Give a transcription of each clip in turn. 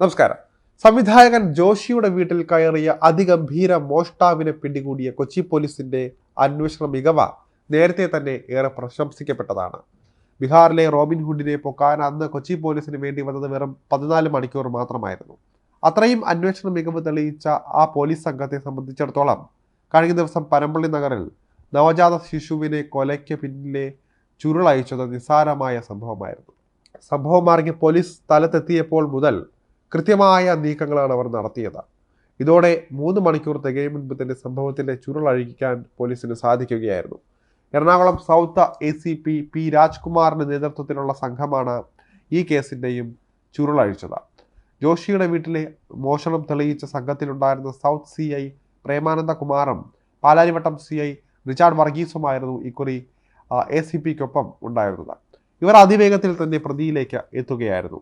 നമസ്കാരം. സംവിധായകൻ ജോഷിയുടെ വീട്ടിൽ കയറിയ അതിഗംഭീര മോഷ്ടാവിനെ പിടികൂടിയ കൊച്ചി പോലീസിന്റെ അന്വേഷണ മികവ നേരത്തെ തന്നെ ഏറെ പ്രശംസിക്കപ്പെട്ടതാണ്. ബീഹാറിലെ റോബിൻഹുഡിനെ പൊക്കാൻ അന്ന് കൊച്ചി പോലീസിന് വേണ്ടി വന്നത് വെറും പതിനാല് മണിക്കൂർ മാത്രമായിരുന്നു. അത്രയും അന്വേഷണ മികവ് തെളിയിച്ച ആ പോലീസ് സംഘത്തെ സംബന്ധിച്ചിടത്തോളം കഴിഞ്ഞ ദിവസം പനമ്പള്ളി നഗറിൽ നവജാത ശിശുവിനെ കൊലയ്ക്ക് പിന്നിലെ ചുരുളയച്ചത് നിസ്സാരമായ സംഭവമായിരുന്നു. സംഭവം അറിഞ്ഞ് പോലീസ് സ്ഥലത്തെത്തിയപ്പോൾ മുതൽ കൃത്യമായ നീക്കങ്ങളാണ് അവർ നടത്തിയത്. ഇതോടെ മൂന്ന് മണിക്കൂർ തികയും തന്നെ സംഭവത്തിന്റെ ചുരുളഴിക്കാൻ പോലീസിന് സാധിക്കുകയായിരുന്നു. Ernakulam south A C P P രാജ്കുമാറിന്റെ നേതൃത്വത്തിലുള്ള സംഘമാണ് ഈ കേസിന്റെയും ചുരുളഴിച്ചത് ജോഷിയുടെ വീട്ടിലെ മോഷണം തെളിയിച്ച സംഘത്തിലുണ്ടായിരുന്ന സൗത്ത് സി ഐ പ്രേമാനന്ദ കുമാറും പാലാരിവട്ടം സി ഐ റിച്ചാർഡ് വർഗീസുമായിരുന്നു ഇക്കുറി എ സി പിക്കൊപ്പം ഉണ്ടായിരുന്നത്. ഇവർ അതിവേഗത്തിൽ തന്നെ പ്രതിയിലേക്ക് എത്തുകയായിരുന്നു.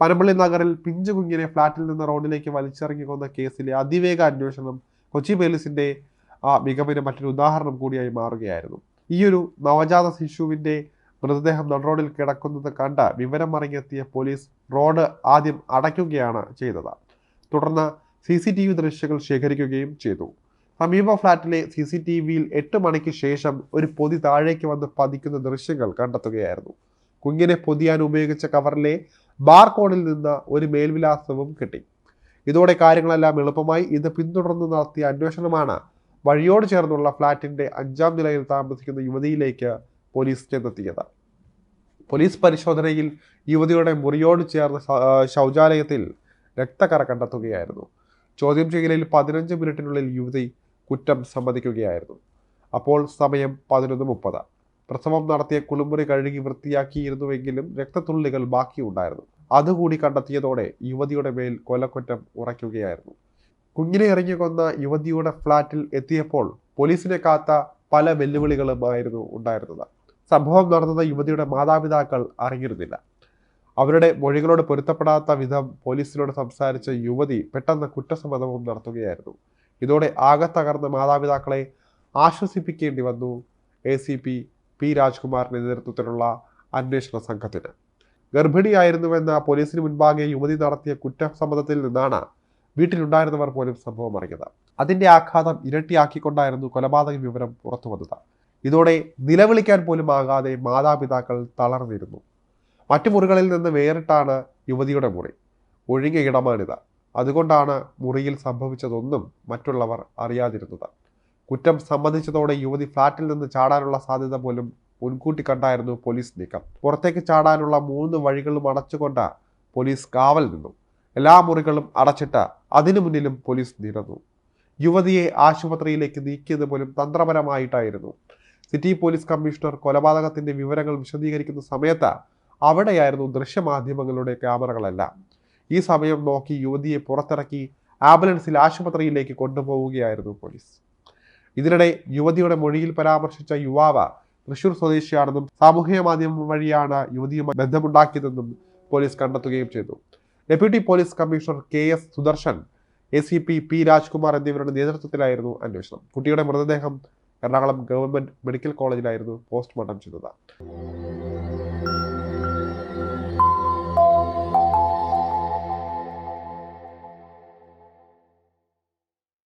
പനമ്പള്ളി നഗറിൽ പിഞ്ചു കുഞ്ഞിനെ ഫ്ളാറ്റിൽ നിന്ന് റോഡിലേക്ക് വലിച്ചിറങ്ങി കൊന്ന കേസിലെ അതിവേഗ അന്വേഷണം കൊച്ചി പോലീസിന്റെ മികവിന് മറ്റൊരു ഉദാഹരണം കൂടിയായി മാറുകയായിരുന്നു. ഈ ഒരു നവജാത ശിശുവിന്റെ മൃതദേഹം നടുറോഡിൽ കിടക്കുന്നത് കണ്ട വിവരം അറിഞ്ഞെത്തിയ പോലീസ് റോഡ് ആദ്യം അടയ്ക്കുകയാണ് ചെയ്തത്. തുടർന്ന് സി സി ടി വി ദൃശ്യങ്ങൾ ശേഖരിക്കുകയും ചെയ്തു. സമീപ ഫ്ളാറ്റിലെ സി സി ടി വിയിൽ എട്ട് മണിക്ക് ശേഷം ഒരു പൊതി താഴേക്ക് വന്ന് പതിക്കുന്ന ദൃശ്യങ്ങൾ കണ്ടെത്തുകയായിരുന്നു. കുഞ്ഞിനെ പൊതിയാൻ ഉപയോഗിച്ച കവറിലെ ബാർകോഡിൽ നിന്ന് ഒരു മേൽവിലാസവും കിട്ടി. ഇതോടെ കാര്യങ്ങളെല്ലാം എളുപ്പമായി. ഇത് പിന്തുടർന്ന് നടത്തിയ അന്വേഷണമാണ് വഴിയോട് ചേർന്നുള്ള ഫ്ളാറ്റിന്റെ അഞ്ചാം നിലയിൽ താമസിക്കുന്ന യുവതിയിലേക്ക് പോലീസ് ചെന്നെത്തിയത്. പോലീസ് പരിശോധനയിൽ യുവതിയുടെ മുറിയോട് ചേർന്ന ശൗചാലയത്തിൽ രക്തക്കറ കണ്ടെത്തുകയായിരുന്നു. ചോദ്യം ചെയ്യലിൽ പതിനഞ്ച് മിനിറ്റിനുള്ളിൽ യുവതി കുറ്റം സമ്മതിക്കുകയായിരുന്നു. അപ്പോൾ സമയം പതിനൊന്ന് മുപ്പത്. പ്രസവം നടത്തിയ കുളിമുറി കഴുകി വൃത്തിയാക്കിയിരുന്നുവെങ്കിലും രക്തത്തുള്ളികൾ ബാക്കിയുണ്ടായിരുന്നു. അതുകൂടി കണ്ടെത്തിയതോടെ യുവതിയുടെ മേൽ കൊലക്കുറ്റം ഉറയ്ക്കുകയായിരുന്നു. കുഞ്ഞിനെ ഇറങ്ങി കൊന്ന യുവതിയുടെ ഫ്ളാറ്റിൽ എത്തിയപ്പോൾ പോലീസിനെ കാത്ത പല വെല്ലുവിളികളുമായിരുന്നു ഉണ്ടായിരുന്നത്. സംഭവം നടന്നത് യുവതിയുടെ മാതാപിതാക്കൾ അറിഞ്ഞിരുന്നില്ല. അവരുടെ മൊഴികളോട് പൊരുത്തപ്പെടാത്ത വിധം പോലീസിനോട് സംസാരിച്ച യുവതി പെട്ടെന്ന് കുറ്റസമ്മതവും നടത്തുകയായിരുന്നു. ഇതോടെ ആകെ തകർന്ന മാതാപിതാക്കളെ ആശ്വസിപ്പിക്കേണ്ടി വന്നു. എ സി പി പി രാജ്കുമാറിന്റെ നേതൃത്വത്തിലുള്ള അന്വേഷണ സംഘത്തിന്. ഗർഭിണിയായിരുന്നുവെന്ന പോലീസിന് മുൻപാകെ യുവതി നടത്തിയ കുറ്റസമ്മതത്തിൽ നിന്നാണ് വീട്ടിലുണ്ടായിരുന്നവർ പോലും സംഭവം അറിഞ്ഞത്. അതിന്റെ ആഘാതം ഇരട്ടിയാക്കിക്കൊണ്ടായിരുന്നു കൊലപാതക വിവരം പുറത്തു വന്നത്. ഇതോടെ നിലവിളിക്കാൻ പോലും ആകാതെ മാതാപിതാക്കൾ തളർന്നിരുന്നു. മറ്റു മുറികളിൽ നിന്ന് വേറിട്ടാണ് യുവതിയുടെ മുറി. ഒഴിഞ്ഞ ഇടമാണിത്. അതുകൊണ്ടാണ് മുറിയിൽ സംഭവിച്ചതൊന്നും മറ്റുള്ളവർ അറിയാതിരുന്നത്. കുറ്റം സമ്മതിച്ചതോടെ യുവതി ഫ്ളാറ്റിൽ നിന്ന് ചാടാനുള്ള സാധ്യത പോലും മുൻകൂട്ടി കണ്ടായിരുന്നു പോലീസ് നീക്കം. പുറത്തേക്ക് ചാടാനുള്ള മൂന്ന് വഴികളും അടച്ചുകൊണ്ട് പോലീസ് കാവൽ നിന്നു. എല്ലാ മുറികളും അടച്ചിട്ട് അതിനു മുന്നിലും പോലീസ് നിരന്നു. യുവതിയെ ആശുപത്രിയിലേക്ക് നീക്കിയത് പോലും തന്ത്രപരമായിട്ടായിരുന്നു. സിറ്റി പോലീസ് കമ്മീഷണർ കൊലപാതകത്തിന്റെ വിവരങ്ങൾ വിശദീകരിക്കുന്ന സമയത്ത് അവിടെയായിരുന്നു ദൃശ്യമാധ്യമങ്ങളുടെ ക്യാമറകളെല്ലാം. ഈ സമയം നോക്കി യുവതിയെ പുറത്തിറക്കി ആംബുലൻസിൽ ആശുപത്രിയിലേക്ക് കൊണ്ടുപോവുകയായിരുന്നു പോലീസ്. ഇതിനിടെ യുവതിയുടെ മൊഴിയിൽ പരാമർശിച്ച യുവാവ് തൃശൂർ സ്വദേശിയാണെന്നും സാമൂഹിക മാധ്യമം വഴിയാണ് യുവതിയുമായി ബന്ധമുണ്ടാക്കിയതെന്നും പോലീസ് കണ്ടെത്തുകയും ചെയ്തു. Deputy police commissioner K S Sudarshan A C P P Rajkumar എന്നിവരുടെ നേതൃത്വത്തിലായിരുന്നു അന്വേഷണം. കുട്ടിയുടെ മൃതദേഹം എറണാകുളം ഗവൺമെന്റ് മെഡിക്കൽ കോളേജിലായിരുന്നു പോസ്റ്റ്മോർട്ടം ചെയ്തത്.